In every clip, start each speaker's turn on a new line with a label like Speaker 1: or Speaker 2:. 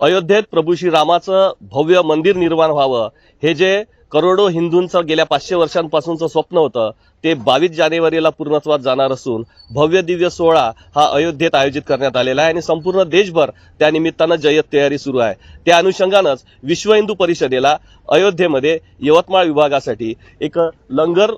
Speaker 1: अयोध्येत प्रभू श्रीरामाचं भव्य मंदिर निर्माण व्हावं. हे जे करोडो हिंदूंचं गेल्या पाचशे वर्षांपासूनचं स्वप्न होतं ते बावीस जानेवारीला पूर्णत्वात जाणार असून भव्य दिव्य सोहळा हा अयोध्येत आयोजित करण्यात आलेला आहे आणि संपूर्ण देशभर त्या निमित्तानं जय्यत तयारी सुरू आहे. त्या अनुषंगानंच विश्व हिंदू परिषदेला अयोध्येमध्ये यवतमाळ विभागासाठी एक लंगर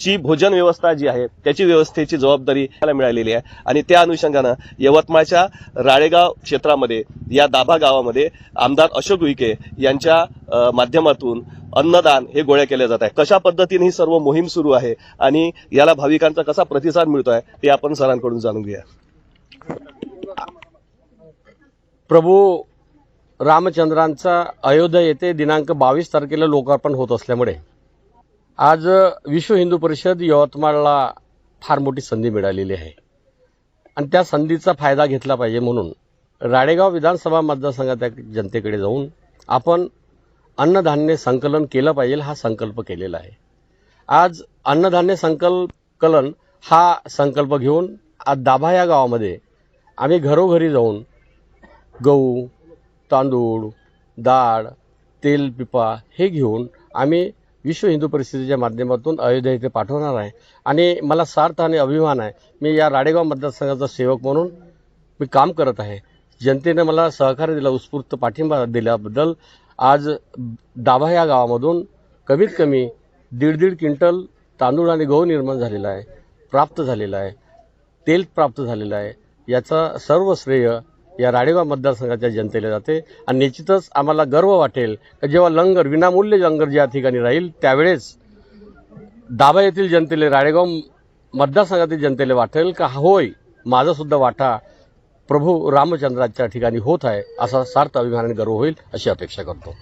Speaker 1: ची भोजन व्यवस्था जी आहे त्याची व्यवस्थेची जबाबदारी त्याला मिळालेली आहे. आणि त्या अनुषंगानं यवतमाळच्या राळेगाव क्षेत्रामध्ये या दाभा गावामध्ये आमदार अशोक विके यांच्या माध्यमातून अन्नदान हे गोळ्या केले जात आहे कशा पद्धतीने ही सर्व मोहीम सुरू आहे आणि याला भाविकांचा कसा प्रतिसाद मिळतोय ते आपण सरांकडून जाणून घेऊया.
Speaker 2: प्रभू रामचंद्रांचा अयोध्या येथे दिनांक बावीस तारखेला लोकार्पण होत असल्यामुळे आज विश्व हिंदू परिषद यवतमाळला फार मोठी संधी मिळालेली आहे. आणि त्या संधीचा फायदा घेतला पाहिजे म्हणून राळेगाव विधानसभा मतदारसंघात जनतेकडे जाऊन आपण अन्नधान्य संकलन केलं पाहिजे हा संकल्प केलेला आहे. आज अन्नधान्य संकल्पकलन हा संकल्प घेऊन आज दाभा या गावामध्ये आम्ही घरोघरी जाऊन गहू तांदूळ डाळ तेल पिपा हे घेऊन आम्ही विश्व हिंदू परिषदेच्या माध्यमातून अयोध्या इथे पाठवणार आहे. आणि मला सार्थ आणि अभिमान आहे मी या राडेगाव मतदारसंघाचा सेवक म्हणून मी काम करत आहे. जनतेने मला सहकार्य दिला उत्स्फूर्त पाठिंबा दिल्याबद्दल आज दाभा या गावामधून कमीत कमी दीड दीड क्विंटल तांदूळ आणि गहू निर्माण झालेला आहे प्राप्त झालेला आहे तेल प्राप्त झालेलं आहे. याचा सर्व श्रेय या राडेगाव मतदारसंघाच्या जनतेला जाते. आणि निश्चितच आम्हाला गर्व वाटेल की जेव्हा लंगर विनामूल्य लंगर ज्या ठिकाणी राहील त्यावेळेस दाभा येथील जनतेला राळेगाव मतदारसंघातील जनतेला वाटेल का होय माझासुद्धा वाटा प्रभू रामचंद्राच्या ठिकाणी होत आहे असा सार्थ अभिमानाने गर्व होईल अशी अपेक्षा करतो.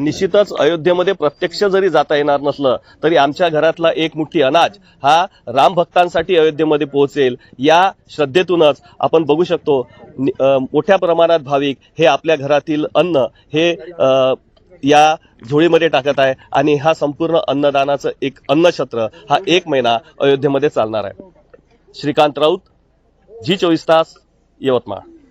Speaker 1: निश्चितच अयोध्येमध्ये प्रत्यक्ष जरी जाता येणार नसलं तरी आमच्या घरातला एक मुठ्ठी अनाज हा राम भक्तांसाठी अयोध्येमध्ये पोहोचेल. या श्रद्धेतूनच आपण बघू शकतो मोठ्या प्रमाणात भाविक हे आपल्या घरातील अन्न हे या झोळीमध्ये टाकत आहे आणि हा संपूर्ण अन्नदानाचं एक अन्नछत्र हा एक महिना अयोध्येमध्ये चालणार आहे. श्रीकांत राऊत जी चोवीस तास यवतमाळ.